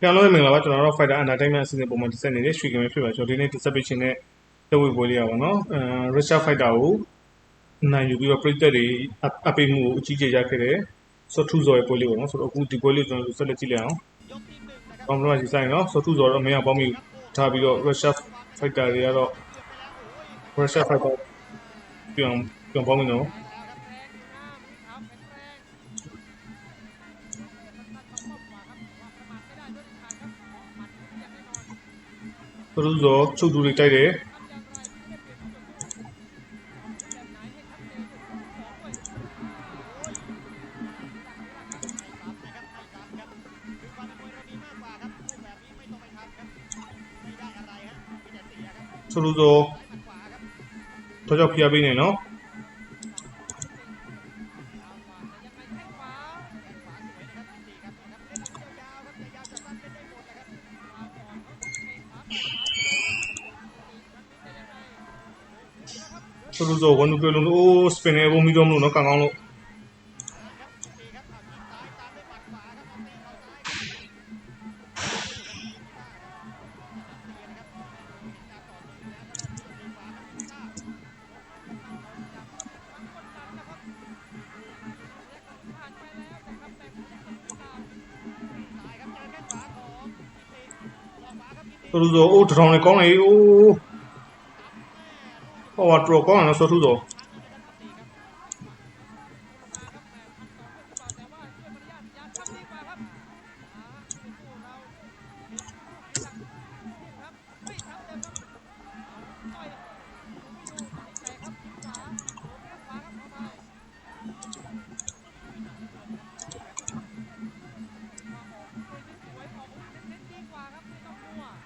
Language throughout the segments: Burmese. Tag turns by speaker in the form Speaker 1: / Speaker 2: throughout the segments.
Speaker 1: ပြန်လို့မင်္ဂလာပါကျွန်တော်တို့ Fighter Entertainment အစီအစဉ်ပုံမှန်တက်ဆက်နေတဲ့ရွှေကမဲဖြစ်ပါကျွန်တော်ဒီနေ့ dissertation နဲ့လက်ဝဲပွဲလေးရပါတော့အဲ Russia Fighter ကိုနိုင်ယူပြီးတော့ပြည်သက်တွေအပိမှုကိုအကြီးကျယ်ရခဲ့တယ်ဆိုထူဇော်ရဲ့ပွဲလေးပေါ့နော်ဆိုတော့အခုဒီပွဲလေးကျွန်တော်ဆက်လက်ကြည့်လိုက်အောင်ဘောင်ဘရစီဆိုင်နော်ဆိုထူဇော်တော့မင်းကပေါင်းပြီးထားပြီးတော့ Russia Fighter တွေကတော့ Russia Fighter ပြန်ပြန်ပေါင်းပြီးတော့ ဆိုထူဇော်ချုပ်သူတွေတိုက်တ ယ်ဆိုလိုဆိုတော့ကြောက်ဖျားပေးနေနော်ဆိုလိုဆိုဝန်ဒူပြလုံးလို့အိုးစပင်နဲ့ဘုံမီတော့မလို့နော်ကောင်းကောင်းလို့ဆိုလိုဆိုအိုးတထောင်နဲ့ကောင်းလေအိုး ဟောတော့ကောင်းတယ်ဆိုထူဆို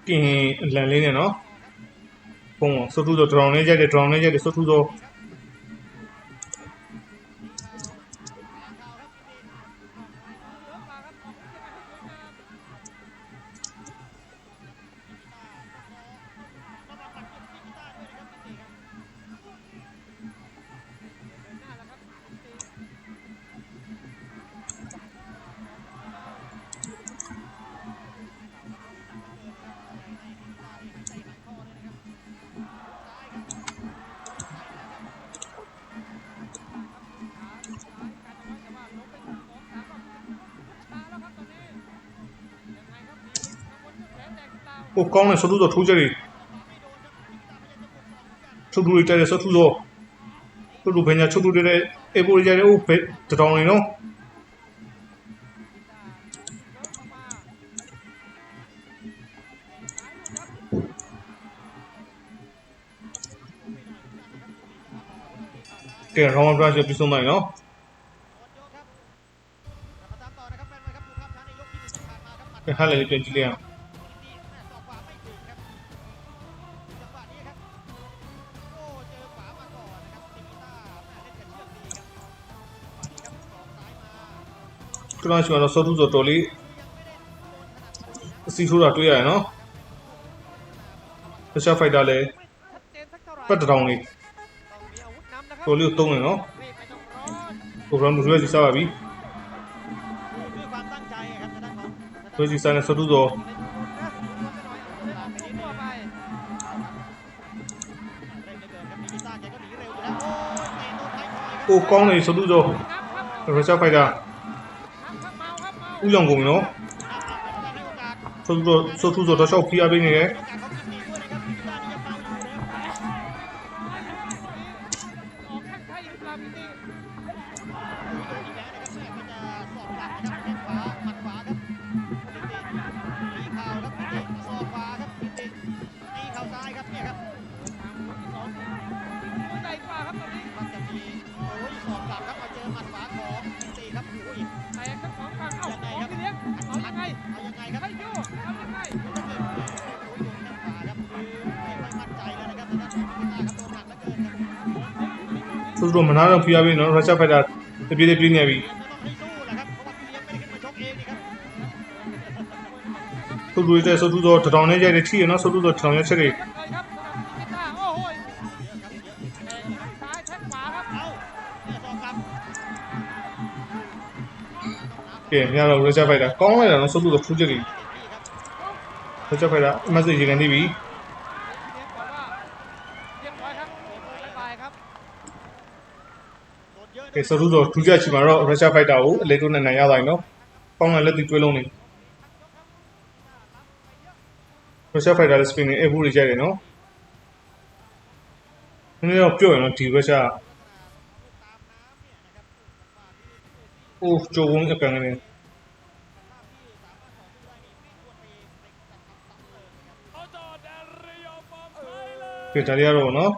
Speaker 1: ကင်လန် လေးနဲ့နော်ပုံဆိုထူဆိုဒရောင်လေးကြိုက်တယ်ဒရောင်လေးကြိုက်တယ်ဆိုထူဆို ဟိုကောင်းတယ်ဆိုထူဆိုထိုးကြတယ်ချုပ်တူတွေတိုက်တယ်ဆိုထူဆိုချုပ်တူဘယ်ညာချုပ်တူတွေအေပိုကြတယ်ဟိုဘယ်တထောင်နေနော်ကဲရောင်းပြချက်ပြီးဆုံးလိုက်နော်ကဲဟာလည်းပြန်ကြည့်လိုက်အောင် ခဏရှိမှတော့စောထုဆိုတော်လေးအစီထိုးတာတွေ့ရတယ်နော်ပရှာဖိုက်တာလည်းပတ်တထောင်လေးတော်လေးကိုတုံးတယ်နော်ပရိုဂရမ်ရွေးကြည့်စားပါပြီ
Speaker 2: ရွေးကြ
Speaker 1: ည့်စားနေစောထုဆိုကိုကောင်းနေစောထုဆိုပရိုဂရမ်ဖိုက်တာ ဥလောင်ကုန်ပြီနော်ဆော့ထူဆိုဆော့ထူဆိုတော့ရှောက်ဖိအားပေးနေတယ် ဆိုတော့မနာတော့ဖီယာပေးနော်ရုရှားဖိုက်တာတပြေးတပြေးနေပြီဆိုတော့တဲ့ဆိုတော့တထောင်နဲ့ရိုက်တယ်ထိရနော်ဆိုတော့တထောင်ရက်ချက်တွေကဲမြရတော့ရုရှားဖိုက်တာကောင်းလိုက်တာနော်ဆိုတော့ဖူးချက်တွေရုရှားဖိုက်တာအမတ်စ်ရေကန်နေပြီ ကဲဆိုတော့ဒုတိယချီမှာတော့ရုရှားဖိုက်တာကိုအလေတိုးနဲ့နိုင်ရသွားပြီနော်ပေါင်းလိုက်လက်တီတွဲလုံးနေရုရှားဖိုက်တာလည်းစပင်နေအဘူးတွေကြိုက်တယ်နော်နည်းနည်းတော့ပြော့ရနော်ဒီရုရှားအိုးဂျိုဝုန်းအကန်ကနေကဲဒါတွေကတော့နော်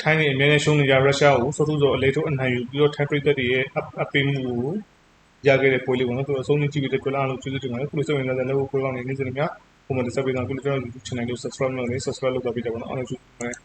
Speaker 1: ထိုင်းနေအများနဲ့ရှုံးနေကြရုရှားကိုဆိုတော့ဆိုအလေထုတ်အနိုင်ယူပြီးတော့ထိုင်းပြည်သက်တွေရဲ့အပေးမှုကိုရခဲ့တဲ့ပွဲလေးပေါ့နော်သူအဆုံးကြည့်ပြီးတဲ့ကွလာလို့ကျေးဇူးတင်ပါတယ်ခုလိုစိတ်ဝင်စားတဲ့လည်းပွဲကောင်းနေနေစနေမြပုံမှန်တက်ပေးတာခုလိုကျွန်တော် YouTube channel ကို subscribe လုပ်နေ subscribe လုပ်ပါပြီးတော့နော်အားလုံးကျေးဇူးတင်ပါတယ်